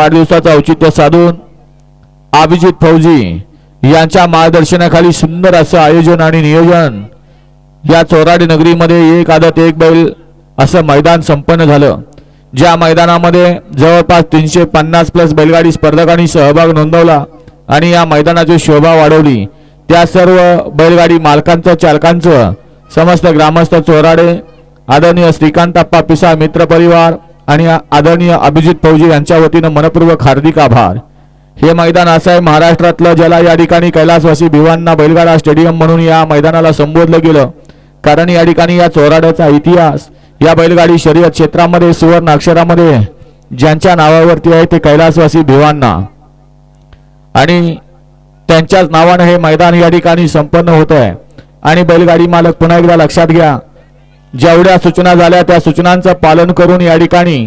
वाढदिवसाचं औचित्य साधून अभिजित फौजी यांच्या मार्गदर्शनाखाली सुंदर असं आयोजन आणि नियोजन या चौराडी नगरीमध्ये एक आदत एक बैल असं मैदान संपन्न झालं. ज्या मैदानामध्ये जवळपास तीनशे पन्नास प्लस बैलगाडी स्पर्धकांनी सहभाग नोंदवला आणि या मैदानाची शोभा वाढवली. त्या सर्व बैलगाडी मालकांचं चालकांचं समस्त ग्रामस्थ चोराडे आदरणीय श्रीकांतप्पा पिसा मित्र परिवार आणि आदरणीय अभिजित फौजी यांच्या वतीनं मनपूर्वक हार्दिक आभार. हे मैदान असं आहे महाराष्ट्रातलं ज्याला या ठिकाणी कैलासवासी भिवांना बैलगाडा स्टेडियम म्हणून या मैदानाला संबोधलं गेलं. कारण या ठिकाणी या चोराड्याचा इतिहास या बैलगाडी शर्यत क्षेत्रामध्ये सुवर्ण अक्षरामध्ये ज्यांच्या नावावरती आहे ते कैलासवासी भिवांना. आणि त्यांच्याच नावानं हे मैदान या ठिकाणी संपन्न होत आहे आणि बैलगाडी मालक पुन्हा एकदा लक्षात घ्या जेवढ्या सूचना झाल्या त्या सूचनांचं पालन करून या ठिकाणी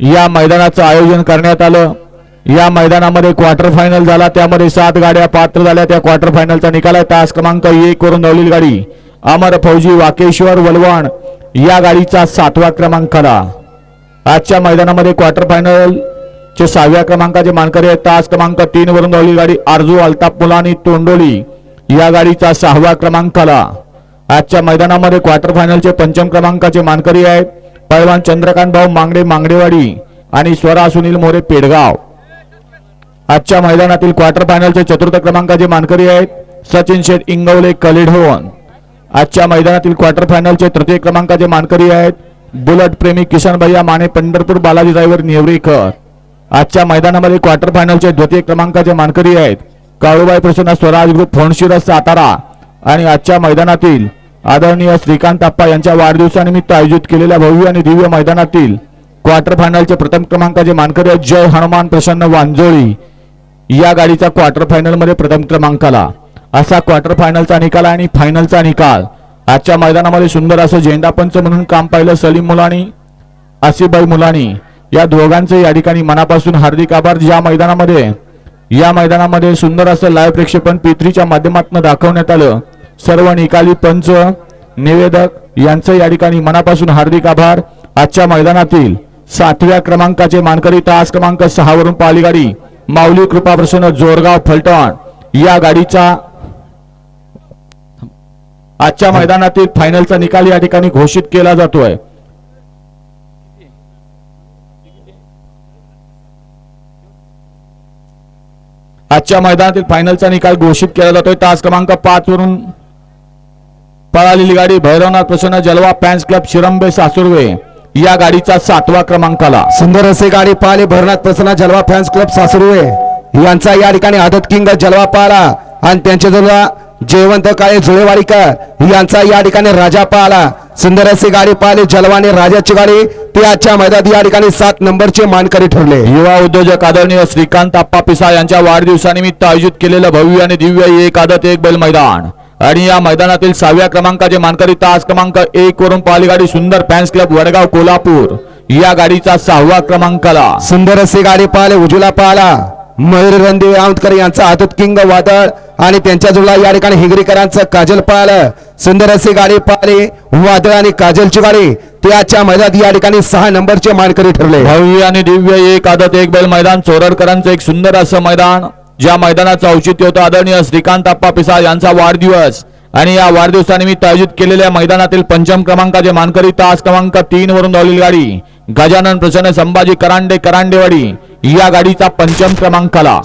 या मैदानाचं आयोजन करण्यात आलं. या मैदानामध्ये क्वार्टर फायनल झाला. त्यामध्ये सात गाड्या पात्र झाल्या. त्या क्वार्टर फायनलचा निकाल आहे. तास क्रमांक एक वरून धावलेली गाडी. अमर फौजी वाकेश्वर वलवण या गाडीचा सातवा क्रमांक आला. आजच्या मैदानामध्ये क्वार्टर फायनल चे सहाव्या क्रमांकाचे मानकरी आहेत. तास क्रमांक तीन वरून धावलेली गाडी आरजू अल्ताप मुलानी तोंडोली या गाडीचा सहावा क्रमांक आला. आजच्या मैदानामध्ये क्वार्टर फायनलचे पंचम क्रमांकाचे मानकरी आहेत. पैलवान चंद्रकांत भाऊ मांगडे मांगडेवाडी आणि स्वरा सुनील मोरे पेडगाव. आजच्या मैदानातील क्वार्टर फायनलचे चतुर्थ क्रमांकाचे मानकरी आहेत. सचिन शेठ इंगवले कलिढोन. आजच्या मैदानातील क्वार्टर फायनलचे तृतीय क्रमांकाचे मानकरी आहेत. बुलट प्रेमी किशन भैया माने पंढरपूर बालाजी ड्रायव्हर नेवरेकर. आजच्या मैदानामध्ये क्वार्टर फायनलचे द्वितीय क्रमांकाचे मानकरी आहेत. काळूबाई प्रसन्न स्वराज ग्रुप फोनशिरस सातारा. आणि आजच्या मैदानातील आदरणीय श्रीकांत आप्पा यांच्या वाढदिवसानिमित्त आयोजित केलेल्या भव्य आणि दिव्य मैदानातील क्वार्टर फायनलचे प्रथम क्रमांकाचे मानकरी जय हनुमान प्रसन्न वांजोळी. या गाडीचा क्वार्टर फायनलमध्ये प्रथम क्रमांक आला असा क्वार्टर फायनलचा निकाल आणि फायनलचा निकाल. आजच्या मैदानामध्ये सुंदर असं झेंडापंच म्हणून काम पाहिलं सलीम मुलानी आसिफभाई मुलानी. या दोघांचे या ठिकाणी मनापासून हार्दिक आभार. ज्या मैदानामध्ये या मैदानामध्ये सुंदर असं लाईव्ह प्रेक्षेपण पित्रीच्या माध्यमातून दाखवण्यात आलं सर्व निकाली पंच निवेदक यांचं या ठिकाणी मनापासून हार्दिक आभार. आजच्या मैदानातील सातव्या क्रमांकाचे मानकरी तास क्रमांक सहा वरून पाहिली गाडी माऊली कृपा प्रसन्न जोरगाव फलटण. या गाडीचा आजच्या मैदानातील फायनलचा निकाल या ठिकाणी घोषित केला जातोय. आजच्या मैदानातील फायनलचा निकाल घोषित केला जातोय. तास क्रमांक पाच वरून पळालेली गाडी भैरवनाथ प्रसन्न जलवा फॅन्स क्लब शिरंबे सासुर्वे. या गाडीचा सातवा क्रमांक आला सुंदर असे गाडी पाहिले भरनाथ प्रसन्न जलवा फॅन्स क्लब सासरुळे यांचा या ठिकाणी आदत किंग जलवा पाहला आणि त्यांच्या जवळ जयवंत काळे जुळेवाडीकर यांचा या ठिकाणी राजा पाहला सुंदर अशी गाडी पाहिली जलवाने राजाची गाडी. ते आजच्या मैदानात या ठिकाणी सात नंबरचे मानकरी ठरले. युवा उद्योजक आदरणीय श्रीकांत आप्पा पिसा यांच्या वाढदिवसानिमित्त आयोजित केलेलं भव्य आणि दिव्य एक आदत एक बैल मैदान. आणि या मैदानातील सहाव्या क्रमांकाचे मानकरी तास क्रमांक एक वरून पाहिली गाडी सुंदर फॅन्स क्लब वडगाव कोल्हापूर. या गाडीचा सहावा क्रमांक आला सुंदर अशी गाडी पाहिले उजूला पाहला मयूर रणदेव आमतकर यांचा आदत किंग वादळ आणि त्यांच्या जुळला या ठिकाणी हिंगरीकरांचं काजल पाहिलं सुंदर अशी गाडी पाहिली वादळ आणि काजलची गाडी. ते आजच्या मैदानात या ठिकाणी सहा नंबरचे मानकरी ठरले. भव्य आणि दिव्य एक आदत एक बैल मैदान चोरडकरांचं एक सुंदर असं मैदान. ज्या मैदानाचं औचित्य होतं आदरणीय श्रीकांत आप्पा पिसा यांचा वाढदिवस. आणि या वाढदिवसानिमित्त आयोजित केलेल्या मैदानातील पंचम क्रमांकाचे मानकरी तास क्रमांक तीन वरून धावलेली गाडी. गजानन प्रसन्न संभाजी करांडे करांडेवाडी या गाडीचा पंचम क्रमांक आला